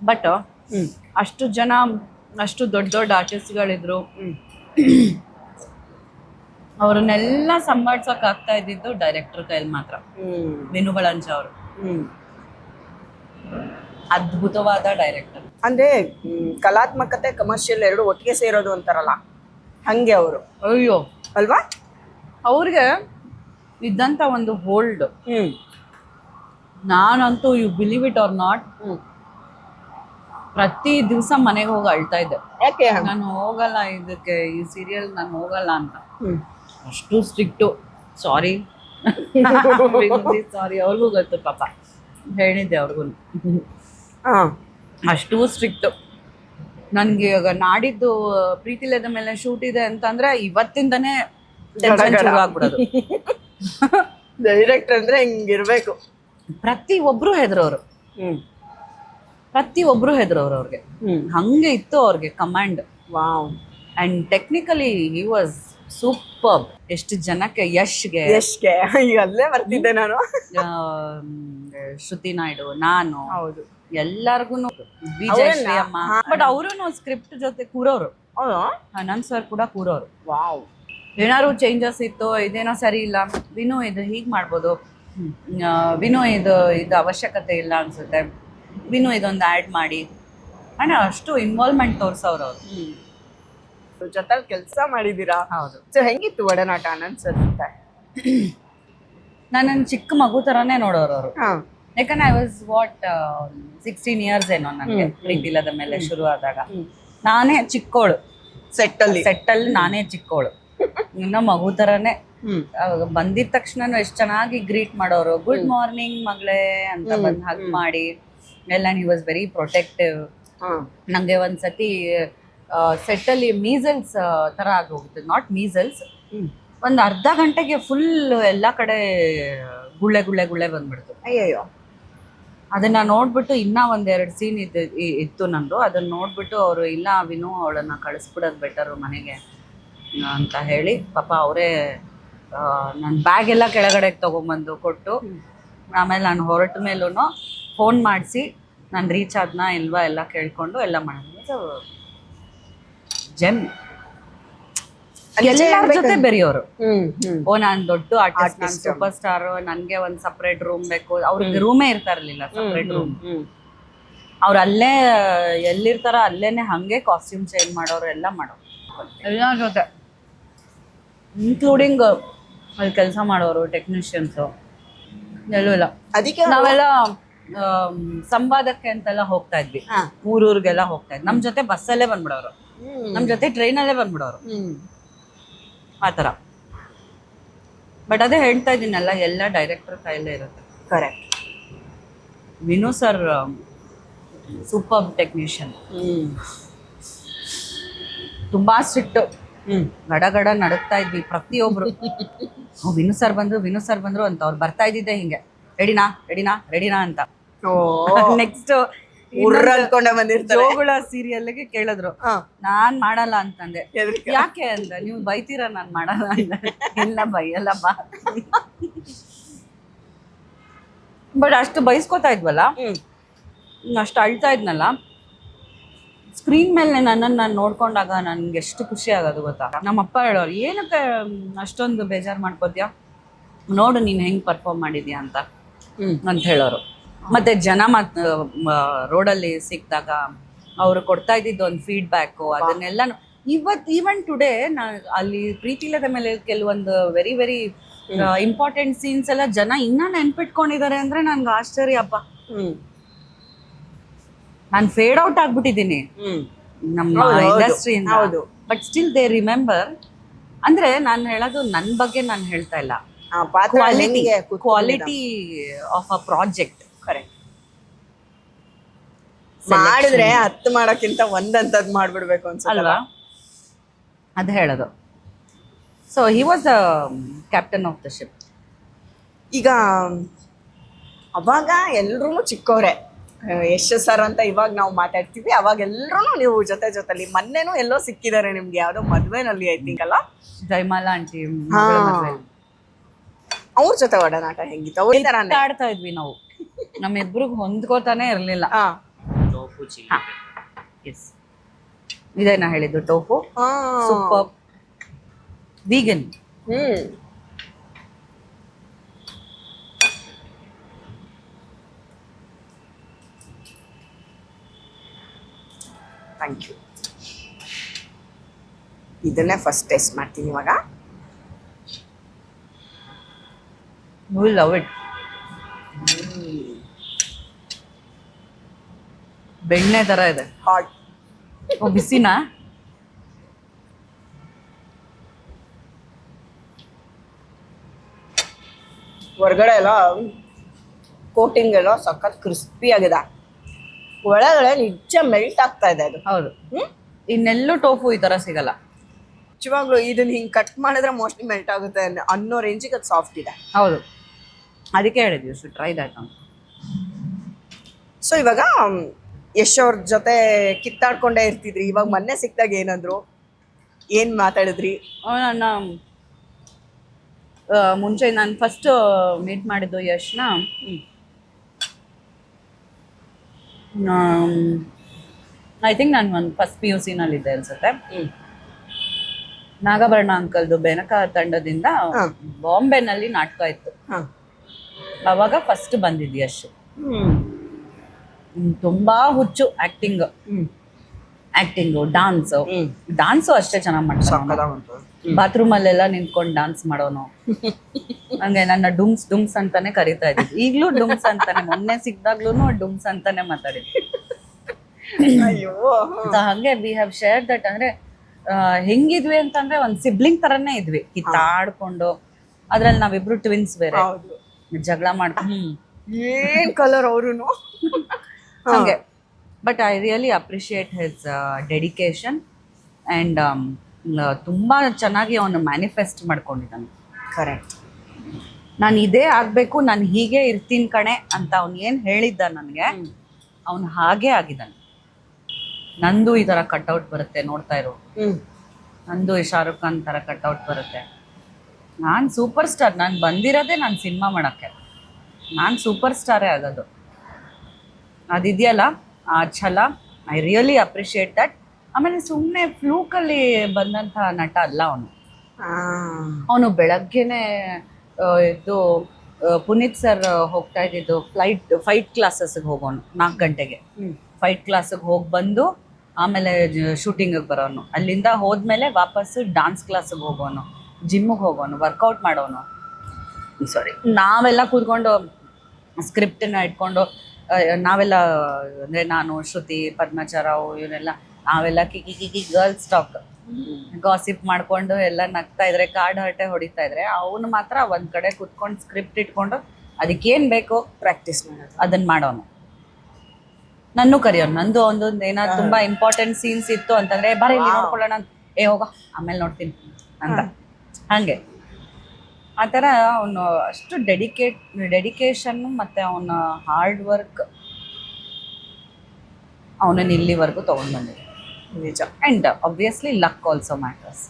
But ಹ್ಮ್. ಅಷ್ಟು ಜನ ಅಷ್ಟು ದೊಡ್ಡ ದೊಡ್ಡ ಆರ್ಟಿಸ್ಟ್ಗಳಿದ್ರು ಅವ್ರನ್ನೆಲ್ಲ ಸಂಭಾಳ್ಸಕ್ ಆಗ್ತಾ ಇದ್ದಿದ್ದು ಡೈರೆಕ್ಟರ್ ಕೈಲಿ ಮಾತ್ರ. ವಿನು ಬಳಂಜ ಅವರು. ಅದ್ಭುತವಾದ ಡೈರೆಕ್ಟರ್ ಅಂದ್ರೆ ಕಲಾತ್ಮಕತೆ ಕಮರ್ಷಿಯಲ್ ಎರಡು ಒಟ್ಟಿಗೆ ಸೇರೋದು ಅಂತಾರಲ್ಲ ಹಂಗೆ ಅವರು. ಅಯ್ಯೋ. ಅಲ್ವಾ? ಅವ್ರಿಗೆ ಇದ್ದಂತ ಒಂದು ಹೋಲ್ಡ್ ನಾನಂತೂ you believe it or not ಪ್ರತಿ ದಿವಸ ಮನೆಗೆ ಹೋಗಿ ಅಳ್ತಾ ಇದ್ದೆ. ಯಾಕೆ ನಾನು ಹೋಗಲ್ಲ ಇದಕ್ಕೆ ಈ ಸೀರಿಯಲ್ ನಾನು ಹೋಗಲ್ಲ ಅಂತ. ಅಷ್ಟು ಸ್ಟ್ರಿಕ್ಟು ಸಾರಿ ಸಾರಿ ಅವ್ರಿಗೂ ಗೊತ್ತು ಪಾಪ. ಹೇಳಿದ್ದೆ ಅವ್ರಿಗೂ. ಅಷ್ಟು ಸ್ಟ್ರಿಕ್ಟು ನನಗೆ ಇವಾಗ ನಾಡಿದ್ದು ಪ್ರೀತಿಲದ ಮೇಲೆ ಶೂಟ್ ಇದೆ ಅಂತಂದ್ರೆ ಇವತ್ತಿಂದನೇ ಆಗ್ಬಿಡೋದು. ಡೈರೆಕ್ಟ್ ಅಂದ್ರೆ ಹಿಂಗಿರ್ಬೇಕು. ಪ್ರತಿ ಒಬ್ರು ಹೆದ್ರವ್ರು ಹ್ಮ್. ಪ್ರತಿ ಒಬ್ರು ಹೆದ್ರವ್ರು ಅವ್ರಿಗೆ ಹಂಗೆ ಇತ್ತು ಅವ್ರಿಗೆ command. Wow. And technically he was super ಎಷ್ಟು ಜನಕ್ಕೆ ಯಶ್ಗೆ. ಯಶ್ಗೆ. ಈಗ ಅಲ್ಲೇ ಬರ್ತಿದ್ದೆ ನಾನು. ಶ್ರುತಿ ನಾಯ್ಡು ನಾನು. ಹೌದು. ಎಲ್ಲಾರ್ಗು ಹಾ. ಬಟ್ ಅವರು ಸ್ಕ್ರಿಪ್ಟ್ ಜೊತೆ ಕೂರೋರು. ನನ್ ಸರ್ ಕೂಡ ಕೂರೋರು. ವಾವ್. ಏನಾದ್ರು ಚೇಂಜಸ್ ಇತ್ತು ಇದೇನೋ ಸರಿ ಇಲ್ಲ ವಿನು ಇದು ಹೀಗೆ ಮಾಡ್ಬೋದು. ವಿನು ಇದು ಇದು ಅವಶ್ಯಕತೆ ಇಲ್ಲ ಅನ್ಸುತ್ತೆ. ವಿನು ಇದೊಂದು ಆ್ಯಡ್ ಮಾಡಿ. ಅಣ್ಣ ಅಷ್ಟು ಇನ್ವಾಲ್ವ್ಮೆಂಟ್ ತೋರ್ಸವ್ರು ಅವರು. ಜೊತೆಲಿ ಕೆಲಸ ಮಾಡಿದೀರಾ? ಹೌದು. ಸೊ ಹೆಂಗಿತ್ತು ಒಡನಾಟ ಅನ್ನೋದು ಸರ್ ಜೊತೆ? ನನ್ನ ಚಿಕ್ಕ ಮಗು ಥರನೇ ನೋಡೋರು ಅವರು. ಹಾ. ಯಾಕಂದ್ರೆ I was what sixteen years ಏನೋ ನನಗೆ. ಪ್ರೀತಿಲದ ಮೇಲೆ ಶುರು ಆದಾಗ ನಾನೇ ಚಿಕ್ಕೋಳು. ಸೆಟ್ಟಲ್ಲಿ. ಸೆಟ್ಟಲ್ಲಿ ನಾನೇ ಚಿಕ್ಕೋಳು. ಇನ್ನ ಮಗು ಥರನೇ ಬಂದಿದ ತಕ್ಷಣ ಎಷ್ಟು ಚೆನ್ನಾಗಿ ಗ್ರೀಟ್ ಮಾಡೋರು. ಗುಡ್ ಮಾರ್ನಿಂಗ್ ಮಗಳೇ ಅಂತ ಬಂದು ಹಗ್ ಮಾಡಿ. ಎಲ್ಲ ಹಿ ವಾಸ್ ವೆರಿ ಪ್ರೊಟೆಕ್ಟಿವ್ ನನಗೆ ನಂಗೆ ಒಂದ್ಸತಿ ಸೆಟ್ಟಲ್ಲಿ ಮೀಸಲ್ಸ್ ತರ ಆಗೋಗುತ್ತೆ. ನಾಟ್ ಮೀಸಲ್ಸ್ ಒಂದು ಅರ್ಧ ಗಂಟೆಗೆ ಫುಲ್ ಎಲ್ಲ ಕಡೆ ಗುಳ್ಳೆ ಗುಳ್ಳೆ ಗುಳ್ಳೆ ಬಂದ್ಬಿಡ್ತು. ಅಯ್ಯಯ್ಯೋ. ಅದನ್ನ ನೋಡ್ಬಿಟ್ಟು ಇನ್ನ ಒಂದೆರಡು ಸೀನ್ ಇದ್ದು ಇತ್ತು ನಂದು. ಅದನ್ನ ನೋಡ್ಬಿಟ್ಟು ಅವರು ಇಲ್ಲ ವಿನು ಅವಳನ್ನ ಕಳಿಸ್ಬಿಡೋದು ಬೆಟರ್ ಮನೆಗೆ. ಅಂತ ಹೇಳಿ ಪಾಪ ಅವರೇ ನನ್ನ ಬ್ಯಾಗ್ ಎಲ್ಲ ಕೆಳಗಡೆ ತಗೊಂಬಂದು ಕೊಟ್ಟು ಆಮೇಲೆ ನಾನು ಹೊರಟ ಮೇಲೂ ಫೋನ್ ಮಾಡಿಸಿ ನಾನು ರೀಚ್ ಆದ್ನ ಇಲ್ವಾ ಎಲ್ಲ ಕೇಳ್ಕೊಂಡು ಎಲ್ಲ ಮಾಡಿದ್ವಿ. ಜೆಮ್ ಎಲ್ಲರ ಜೊತೆ ಬೆರೆಯೋರು. ಓ ನಾನ್ ದೊಡ್ಡ ಆರ್ಟಿಸ್ಟ್ ನಾನು ಸೂಪರ್ ಸ್ಟಾರ್ ನನ್ಗೆ ಒಂದ್ ಸಪ್ರೇಟ್ ರೂಮ್ ಬೇಕು. ಅವ್ರಿಗೆ ರೂಮೇ ಇರ್ತಾ ಇರ್ಲಿಲ್ಲ ಸಪ್ರೇಟ್ ರೂಮ್ ಅವ್ರ ಅಲ್ಲೇ ಎಲ್ಲಿರ್ತಾರ ಅಲ್ಲೇನೆ ಹಂಗೆ ಕಾಸ್ಟ್ಯೂಮ್ ಚೇಂಜ್ ಮಾಡೋರು ಎಲ್ಲ ಮಾಡೋರು. ಎಲ್ಲ ಜೊತೆ. ಇನ್ಕ್ಲೂಡಿಂಗ್ ಅಲ್ಲಿ ಕೆಲಸ ಮಾಡೋರು ಟೆಕ್ನಿಷಿಯನ್ಸ್ ಎಲ್ಲೂ ಇಲ್ಲ ಅದಕ್ಕೆ ನಾವೆಲ್ಲ ಸಂವಾದಕ್ಕೆ ಅಂತೆಲ್ಲ ಹೋಗ್ತಾ ಇದ್ವಿ. ಊರೂರಿಗೆಲ್ಲ ಹೋಗ್ತಾ ಇದ್ವಿ. ನಮ್ ಜೊತೆ ಬಸ್ಸಲ್ಲೇ ಬಂದ್ಬಿಡೋರು. ನಮ್ ಜೊತೆ ಟ್ರೈನಲ್ಲೇ ಬಂದ್ಬಿಡೋರು. ಆ ತರ ಬಟ್ ಅದೇ ಹೇಳ್ತಾ ಇದ್ದೀನಲ್ಲ ಎಲ್ಲ ಡೈರೆಕ್ಟರ್ ಕೈಯಲ್ಲೇ ಇರುತ್ತೆ. Correct Vinu sir super technician hmm. ತುಂಬಾ ಸ್ಟ್ರಿಕ್ಟ್ ಗಡಗಡ ಗಡ ಗಡ ನಡುಕ್ತಾ ಇದ್ವಿ ಪ್ರತಿಯೊಬ್ರು. ವಿನು ಸರ್ ಬಂದ್ರು ವಿನು ಸರ್ ಬಂದ್ರು ಅಂತ. ಅವ್ರು ಬರ್ತಾ ಇದ್ದಿದ್ದೆ ಹಿಂಗೆ. ರೆಡಿನಾ ರೆಡಿನಾ ರೆಡಿನಾ ಅಂತ. ನೆಕ್ಸ್ಟ್ ಅನ್ಕೊಂಡೆ ಬಂದಿರ್ತಾರೆ. ಜೋಗುಳ ಸೀರಿಯಲ್ಗೆ ಕೇಳಿದ್ರು. ನಾನ್ ಮಾಡಲ್ಲ ಅಂತಂದೆ. ಯಾಕೆ ಅಂದ? ನೀವು ಬೈತೀರಾ ನಾನ್ ಮಾಡಲ್ಲ ಅಂದ. ಇಲ್ಲ ಬೈಯಲ್ಲ ಬಾ. ಬಟ್ ಅಷ್ಟು ಬೈಸ್ಕೊತಾ ಇದ್ವಲ್ಲ? ಅಷ್ಟು ಅಳ್ತಾ ಇದ್ನಲ್ಲ? ಸ್ಕ್ರೀನ್ ಮೇಲೆ ನನ್ನನ್ನು ನಾನು ನೋಡ್ಕೊಂಡಾಗ ನನ್ಗೆ ಎಷ್ಟು ಖುಷಿ ಆಗೋದು ಗೊತ್ತಾ? ನಮ್ಮಪ್ಪ ಹೇಳೋರು ಏನಕ್ಕೆ ಅಷ್ಟೊಂದು ಬೇಜಾರು ಮಾಡ್ಕೋತೀಯ? ನೋಡು ನೀನು ಹೆಂಗೆ ಪರ್ಫಾರ್ಮ್ ಮಾಡಿದ್ಯಾ ಅಂತ. ಹ್ಮ್. ಅಂತ ಹೇಳೋರು. ಮತ್ತೆ ಜನ ಮತ್ ರೋಡಲ್ಲಿ ಸಿಕ್ಕಿದಾಗ ಅವರು ಕೊಡ್ತಾ ಇದ್ದಿದ್ದು ಒಂದು ಫೀಡ್ಬ್ಯಾಕು ಅದನ್ನೆಲ್ಲ ಇವತ್ ಈವನ್ ಟುಡೇ ನಾ ಅಲ್ಲಿ ಪ್ರೀತಿಲದ ಮೇಲೆ ಕೆಲವೊಂದು ವೆರಿ ವೆರಿ ಇಂಪಾರ್ಟೆಂಟ್ ಸೀನ್ಸ್ ಎಲ್ಲ ಜನ ಇನ್ನ ನೆನ್ಪಿಟ್ಕೊಂಡಿದ್ದಾರೆ ಅಂದ್ರೆ ನನ್ಗೆ ಆಶ್ಚರ್ಯ ಅಪ್ಪ ನಾನು ಫೇಡ್ ಔಟ್ ಆಗ್ಬಿಟ್ಟಿದ್ದೀನಿ ನಮ್ಮ. ಇಂಡಸ್ಟ್ರಿಯಿಂದ ಹೌದು. ಬಟ್ ಸ್ಟಿಲ್ ದೇ ರಿಮೆಂಬರ್ ಅಂದ್ರೆ ನಾನು ಹೇಳೋದು ನನ್ನ ಬಗ್ಗೆ ನಾನು ಹೇಳ್ತಾ ಇಲ್ಲ. Quality of a project. ಮಾಡಿದ್ರೆ ಹತ್ತು ಮಾಡೋಕ್ಕಿಂತ ಒಂದಂತದ್ ಮಾಡ್ಬಿಡ್ಬೇಕು ಅನ್ಸಲ್ವಾ ಅಲ್ವಾ? ಅದು ಹೇಳೋದು. So he was the captain of the ship ಈಗ ಅವಾಗ ಎಲ್ರೂ ಚಿಕ್ಕವರೇ ಯಶ್ ಸರ್ ಅಂತ ಇವಾಗ ನಾವು ಮಾತಾಡ್ತೀವಿ. ಅವಾಗ ಎಲ್ಲರೂ ನೀವು ಜೊತೆ ಜೊತೆಲಿ. ಮೊನ್ನೆನೂ ಎಲ್ಲೋ ಸಿಕ್ಕಿದ್ದಾರೆ ನಿಮ್ಗೆ. ಯಾವ್ದೋ ಮದ್ವೆನಲ್ಲಿ ಐ ಥಿಂಕ್ ಅಲ್ಲ? ಜೈಮಾಲಾ ಆಂಟಿ ಅವ್ರ ಜೊತೆ ಒಡನಾಟ ಹೆಂಗಿತ್ತು? ಅವ್ರ ಆಡ್ತಾ ಇದ್ವಿ ನಾವು. ನಮ್ಮಿಬ್ರಿಗೆ ಹೊಂದ್ಕೋತಾನೆ ಇರ್ಲಿಲ್ಲ. ಎಸ್ ಇದೇನಾ ಹೇಳಿದ್ದು? ಟೋಫು? ಹಾ. Super. Vegan hmm. Thank you ಇದನ್ನೇ ಫಸ್ಟ್ ಟೆಸ್ಟ್ ಮಾಡ್ತೀನಿ ಇವಾಗ. ವಿಲ್ ಲವ್ ಇಟ್ ಬೆಣ್ಣೆ ತರ ಇದೆ. ಹಾಟ್ ಓ ಬಿಸಿನಾ? ಹೊರಗಡೆ ಎಲ್ಲ ಕೋಟಿಂಗ್ ಎಲ್ಲ ಸಖತ್ ಕ್ರಿಸ್ಪಿ ಆಗಿದೆ. ಒಳಗಡೆ ನಿಜ ಮೆಲ್ಟ್ ಆಗ್ತಾ ಇದೆ ಅದು. ಹೌದು. ಹ್ಮ್? ಇನ್ನೆಲ್ಲೂ ಟೋಫು ಈ ತರ ಸಿಗಲ್ಲ. ನಿಜವಾಗ್ಲೂ ಇದನ್ನ ಹಿಂಗ್ ಕಟ್ ಮಾಡಿದ್ರೆ ಮೋಸ್ಟ್ಲಿ ಮೆಲ್ಟ್ ಆಗುತ್ತೆ ಅನ್ನೋ- ರೇಂಜಿಗೆ ಅದು ಸಾಫ್ಟ್ ಇದೆ. ಹೌದು. ಅದಕ್ಕೆ ಹೇಳಿದ್ವಿ ಶು ಟ್ರೈ ದಟ್ ಸೊ ಇವಾಗ ಯಶ್ ಅವ್ರ ಜೊತೆ ಕಿತ್ತಾಡ್ಕೊಂಡೇ ಇರ್ತಿದ್ರಿ ಇವಾಗ ಮೊನ್ನೆ ಸಿಕ್ಕಿದಾಗ ಏನಂದ್ರು? ಏನ್ ಮಾತಾಡಿದ್ರಿ? ನನ್ನ ಮುಂಚೆ ನಾನು ಫಸ್ಟ್ ಮೀಟ್ ಮಾಡಿದ್ದು ಯಶ್ನ. ಐ ಥಿಂಕ್ ನಾನು ಒಂದು ಫಸ್ಟ್ ಪಿ ಯು ಸಿನಲ್ಲಿದ್ದೆ ಅನ್ಸುತ್ತೆ. ನಾಗಭರಣ ಅಂಕಲ್ದು ಬೆನಕ ತಂಡದಿಂದ. ಬಾಂಬೆನಲ್ಲಿ ನಾಟಕ ಇತ್ತು. ಅವಾಗ ಫಸ್ಟ್ ಬಂದಿದ್ ಯಶ್. ಹ್ಮ್ ಹ್ಮ್, ತುಂಬಾ ಹುಚ್ಚು ಆಕ್ಟಿಂಗ್ ಆಕ್ಟಿಂಗ್ ಡಾನ್ಸ್ ಡಾನ್ಸು ಅಷ್ಟೇ ಚೆನ್ನಾಗಿ ಮಾಡ್ತಾರೆ ಸಕ್ಕದಾಗುಂಟು ಬಾತ್ರೂಮ್ ಅಲ್ಲೆಲ್ಲ ನಿಂತ್ಕೊಂಡು ಡಾನ್ಸ್ ಮಾಡೋನು. ಹಂಗೆ ನನ್ನ ಡುಮ್ಸ್ ಡುಮ್ಸ್ ಅಂತಾನೆ ಕರಿತಾ ಇದ್ವಿ ಈಗ್ಲೂ ಡುಮ್ಸ್ ಅಂತಾನೆ ಮೊನ್ನೆ ಸಿಕ್ದಾಗ್ಲೂ ಡುಮ್ಸ್ ಅಂತಾನೆ ಮಾತಾಡಿದ್ವಿ ಹಂಗೆ ವಿ ಹ್ಯಾವ್ ಶೇರ್ ದಟ್ ಅಂದ್ರೆ ಹೆಂಗಿದ್ವಿ ಅಂತಂದ್ರೆ ಒಂದ್ ಸಿಬ್ಲಿಂಗ್ ತರನೇ ಇದ್ವಿ. ಕಿತ್ತಾಡ್ಕೊಂಡು ಅದ್ರಲ್ಲಿ ನಾವಿಬ್ರು ಟ್ವಿನ್ಸ್ ಬೇರೆ. ಜಗಳ ಮಾಡ್ಕೊಂಡು ಏನ್ ಕಲರ್ ಅವ್ರುನು? ಹಂಗೆ. But I really appreciate his dedication and ತುಂಬ ಚೆನ್ನಾಗಿ ಅವನು ಮ್ಯಾನಿಫೆಸ್ಟ್ ಮಾಡ್ಕೊಂಡಿದ್ದಾನೆ. ಕರೆಕ್ಟ್ ನಾನು ಇದೇ ಆಗಬೇಕು ನಾನು ಹೀಗೆ ಇರ್ತೀನಿ ಕಣೆ ಅಂತ ಅವನು ಏನು ಹೇಳಿದ್ದ ನನಗೆ ಅವನು ಹಾಗೇ ಆಗಿದ್ದಾನೆ. ನಂದು ಈ ಥರ ಕಟ್ಔಟ್ ಬರುತ್ತೆ ನೋಡ್ತಾ ಇರೋ. ನಂದು ಶಾರುಖ್ ಖಾನ್ ಥರ ಕಟ್ಔಟ್ ಬರುತ್ತೆ. ನಾನು ಸೂಪರ್ ಸ್ಟಾರ್ ನಾನು ಬಂದಿರೋದೇ ನಾನು ಸಿನಿಮಾ ಮಾಡೋಕ್ಕೆ. ನಾನು ಸೂಪರ್ ಸ್ಟಾರೇ ಆಗೋದು. ಅದಿದೆಯಲ್ಲ ಆ ಛಲ. ಐ ರಿಯಲಿ ಅಪ್ರಿಷಿಯೇಟ್ ದಟ್ ಆಮೇಲೆ ಸುಮ್ಮನೆ ಫ್ಲೂಕಲ್ಲಿ ಬಂದಂಥ ನಟ ಅಲ್ಲ ಅವನು. ಅವನು ಬೆಳಗ್ಗೆನೆ ಇದು ಪುನೀತ್ ಸರ್ ಹೋಗ್ತಾ ಇದ್ದಿದ್ದು ಫ್ಲೈಟ್ ಫೈಟ್ ಕ್ಲಾಸಸ್ಗೆ ಹೋಗೋನು ನಾಲ್ಕು ಗಂಟೆಗೆ. ಫೈಟ್ ಕ್ಲಾಸಿಗೆ ಹೋಗಿ ಬಂದು ಆಮೇಲೆ ಶೂಟಿಂಗಿಗೆ ಬರೋನು. ಅಲ್ಲಿಂದ ಹೋದ್ಮೇಲೆ ವಾಪಸ್ಸು ಡಾನ್ಸ್ ಕ್ಲಾಸಿಗೆ ಹೋಗೋನು. ಜಿಮ್ಮಿಗೆ ಹೋಗೋನು ವರ್ಕೌಟ್ ಮಾಡೋನು. ಸಾರಿ ನಾವೆಲ್ಲ ಕೂತ್ಕೊಂಡು ಸ್ಕ್ರಿಪ್ಟನ್ನ ಇಟ್ಕೊಂಡು ನಾವೆಲ್ಲ ಅಂದರೆ ನಾನು ಶ್ರುತಿ ಪದ್ಮಚಾರಾವ್ ಇವರೆಲ್ಲ ನಾವೆಲ್ಲ ಕಿಕಿ ಕಿಕಿ ಗರ್ಲ್ಸ್ ಟಾಕ್ ಗಾಸಿಪ್ ಮಾಡ್ಕೊಂಡು ಎಲ್ಲ ನಗ್ತಾ ಇದ್ರೆ ಕಾರ್ಡ್ ಹರಟೆ ಹೊಡಿತಾ ಇದ್ರೆ ಅವನು ಮಾತ್ರ ಒಂದ್ ಕಡೆ ಕುತ್ಕೊಂಡು ಸ್ಕ್ರಿಪ್ಟ್ ಇಟ್ಕೊಂಡು ಅದಕ್ಕೇನ್ ಬೇಕೋ ಪ್ರಾಕ್ಟೀಸ್ ಮಾಡೋದು. ಅದನ್ನ ಮಾಡೋನು. ನನ್ನೂ ಕರಿಯೋನು. ನಂದು ಒಂದೊಂದು ಏನೋ ತುಂಬಾ ಇಂಪಾರ್ಟೆಂಟ್ ಸೀನ್ಸ್ ಇತ್ತು ಅಂತಂದ್ರೆ ಬರೀ. ನೋಡ್ಕೊಳ್ಳೋಣ ಅಂತ. ಏ ಹೋಗ ಆಮೇಲೆ ನೋಡ್ತೀನಿ ಅಂತ. ಹಂಗೆ. ಆ ಥರ ಅವನು ಅಷ್ಟು ಡೆಡಿಕೇಟ್ ಡೆಡಿಕೇಶನ್ ಮತ್ತೆ ಅವನ ಹಾರ್ಡ್ ವರ್ಕ್ ಅವನನ್ನು ಇಲ್ಲಿವರೆಗೂ ತೊಗೊಂಡು ಬಂದಿದೆ ನಿಜ. And obviously luck also matters